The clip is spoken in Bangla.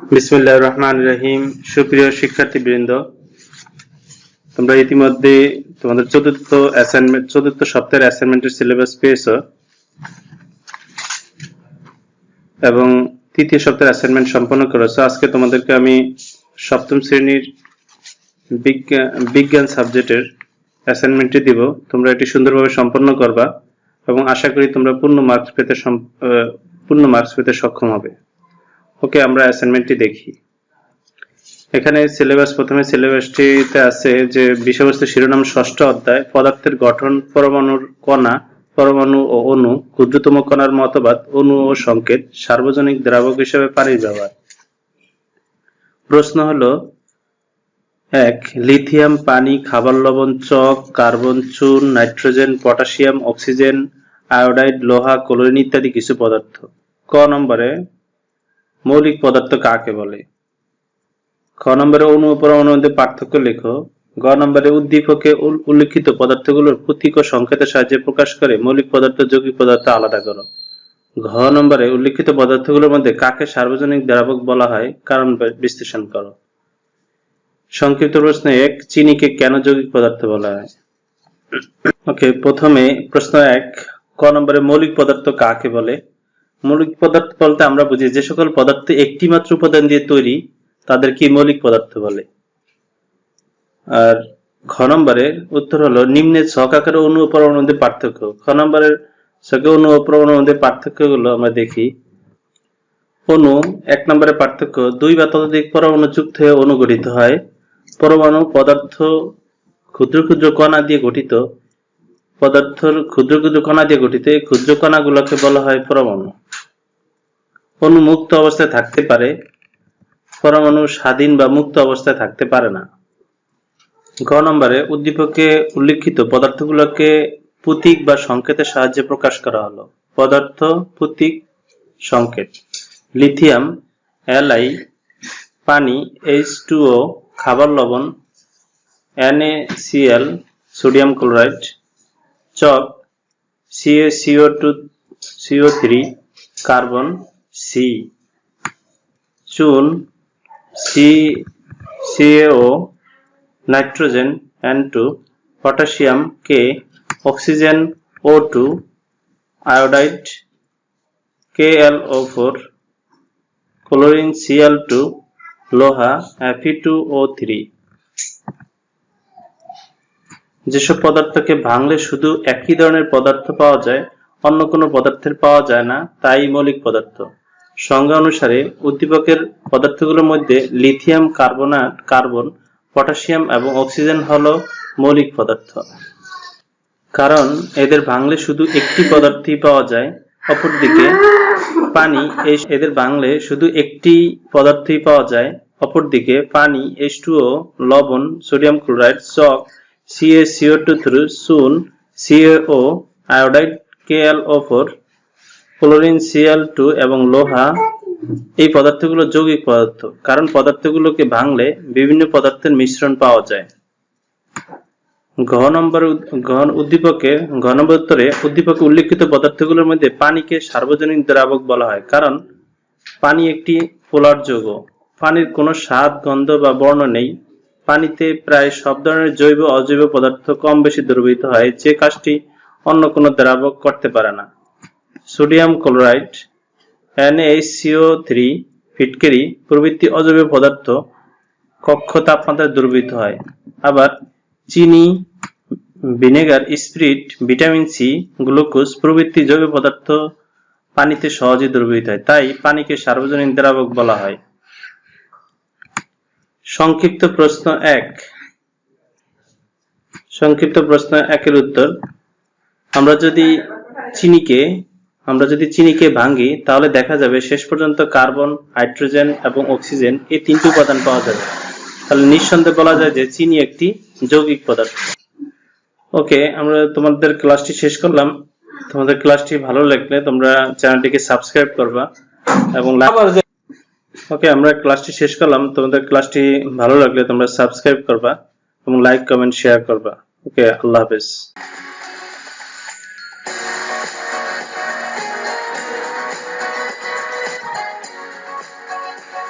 বিসমুল্লাহ রহমান রহিম। সুপ্রিয় শিক্ষার্থীবৃন্দ, তোমরা ইতিমধ্যে তোমাদের চতুর্থ অ্যাসাইনমেন্ট চতুর্থ সপ্তাহের অ্যাসাইনমেন্টের সিলেবাস পেয়েছ এবং তৃতীয় সপ্তাহের অ্যাসাইনমেন্ট সম্পন্ন করেছ। আজকে তোমাদেরকে আমি সপ্তম শ্রেণির বিজ্ঞান সাবজেক্টের অ্যাসাইনমেন্টটি দিব। তোমরা এটি সুন্দরভাবে সম্পন্ন করবা এবং আশা করি তোমরা পূর্ণ মার্কস পেতে পূর্ণ মার্কস পেতে সক্ষম হবে। ওকে, আমরা অ্যাসাইনমেন্টটি দেখি। এখানে সিলেবাস প্রথমে সিলেবাসটিতে আছে যে বিষয়বস্তু শিরোনাম ষষ্ঠ অধ্যায়, পদার্থের গঠন, পরমাণুর কণা, পরমাণু ও অণু, ক্ষুদ্রতম কণার মতবাদ, অণু ও সংকেত সার্বজনিক দ্রাবক হিসেবে পানির ব্যবহার। প্রশ্ন হলো, এক, লিথিয়াম, পানি, খাবার লবণ, চক, কার্বন, চুন, নাইট্রোজেন, পটাশিয়াম, অক্সিজেন, আয়োডাইড, লোহা, ক্লোরিন ইত্যাদি কিছু পদার্থ। ক নম্বরে মৌলিক পদার্থ কাকে বলে? খ নম্বরে ও পরমাণুর মধ্যে পার্থক্য লেখো। গ নম্বরে উদ্দীপকে উল- উল্লিখিত পদার্থগুলোর প্রতীক ও সংকেতের সাহায্যে প্রকাশ করে মৌলিক পদার্থ, যৌগিক পদার্থ আলাদা করো। ঘ নম্বরে উল্লিখিত পদার্থগুলোর মধ্যে কাকে সার্বজনীন দ্রাবক বলা হয়? কারণ বিশ্লেষণ করো। সংক্ষিপ্ত প্রশ্ন এক, চিনিকে কেন যৌগিক পদার্থ বলা হয়? ওকে, প্রথমে প্রশ্ন এক, ক নম্বরে মৌলিক পদার্থ কাকে বলে? মৌলিক পদার্থ বলতে আমরা বুঝি যে সকল পদার্থ একটি মাত্র উপাদান দিয়ে তৈরি তাদের কি মৌলিক পদার্থ বলে। আর খ নম্বরের উত্তর হলো নিম্নে ছক আকারে অণু ও মধ্যে পার্থক্য। খ নম্বরের ছকে ও পরমাণুর মধ্যে পার্থক্যগুলো আমরা দেখি। অণু এক নম্বরে পার্থক্য, দুই বা ততোধিক পরমাণু যুক্ত হয়ে অণু গঠিত হয়। পরমাণু পদার্থ ক্ষুদ্র ক্ষুদ্র কণা দিয়ে গঠিত। পদার্থর ক্ষুদ্র ক্ষুদ্র কণা দিয়ে গঠিত, এই ক্ষুদ্র কণাগুলোকে বলা হয় পরমাণু। অণু মুক্ত অবস্থায় থাকতে পারে পরমাণু স্বাধীন বা মুক্ত অবস্থায় থাকতে পারে না। গ নম্বরে উদ্দীপকে উল্লিখিত পদার্থগুলোকে প্রতীক বা সংকেতের সাহায্যে প্রকাশ করা হলো। পদার্থ প্রতীক সংকেত। লিথিয়াম এলআই পানি এইচ টুও খাবার লবণ NaCl sodium chloride chalk CaCO2 CO3 carbon C চুন C CaO nitrogen N2 potassium K oxygen O2 iodide KLO4 chlorine Cl2 লোহা Fe2O3 যেসব পদার্থকে ভাঙলে শুধু একই ধরনের পদার্থ পাওয়া যায়, অন্য কোনো পদার্থের পাওয়া যায় না, তাই মৌলিক পদার্থ। সংজ্ঞা অনুসারে উদ্দীপকের পদার্থগুলোর মধ্যে লিথিয়াম কার্বনাট, কার্বন, পটাশিয়াম এবং অক্সিজেন হলো মৌলিক পদার্থ। কারণ এদের ভাঙলে শুধু একটি পদার্থই পাওয়া যায়, অপরদিকে পানি এদের ভাঙলে শুধু একটি পদার্থই পাওয়া যায়, অপরদিকে পানি এস H2O লবণ, সোডিয়াম ক্লোরাইড চক CaCO2 থ্রু চুন CaO iodide KLO4 chlorine Cl2 এবং লোহা এই পদার্থগুলো যৌগিক পদার্থ, কারণ পদার্থগুলোকে ভাঙলে বিভিন্ন পদার্থের মিশ্রণ পাওয়া যায়। ঘ নম্বর উদ- ঘ উদ্দীপকে ঘ নম্বর উদ্দীপকে উল্লিখিত পদার্থগুলোর মধ্যে পানিকে সার্বজনীন দ্রাবক বলা হয়, কারণ পানি একটি পোলার যৌগ। পানির কোনো স্বাদ, গন্ধ বা বর্ণ নেই। পানিতে প্রায় সব ধরনের জৈব অজৈব পদার্থ কম বেশি দ্রবীভূত হয়, যে কাজটি অন্য কোনো দ্রাবক করতে পারে না। সোডিয়াম ক্লোরাইড NaCO3 ফিটকেরি প্রভৃতি অজৈব পদার্থ কক্ষ তাপমাত্রায় দ্রবীভূত হয়। আবার চিনি, vinegar, spirit, vitamin C, glucose প্রভৃতি জৈব পদার্থ পানিতে সহজে দ্রবীভূত হয়। তাই পানিকে সার্বজনীন দ্রাবক বলা হয়। সংক্ষিপ্ত প্রশ্ন এক। সংক্ষিপ্ত প্রশ্ন একের উত্তর। আমরা যদি চিনিকে আমরা যদি চিনিকে ভাঙি তাহলে দেখা যাবে শেষ পর্যন্ত কার্বন হাইড্রোজেন এবং অক্সিজেন এই তিনটি উপাদান পাওয়া যাবে। তাহলে নিঃসন্দেহে বলা যায় যে চিনি একটি যৌগিক পদার্থ। ওকে আমরা তোমাদের ক্লাসটি শেষ করলাম। তোমাদের ক্লাসটি ভালো লাগলে তোমরা চ্যানেলটিকে সাবস্ক্রাইব করবা এবং ওকে আমরা ক্লাসটি শেষ করলাম। তোমাদের ক্লাসটি ভালো লাগলে তোমরা সাবস্ক্রাইব করবা এবং লাইক কমেন্ট শেয়ার করবা। ওকে আল্লাহ হাফেজ।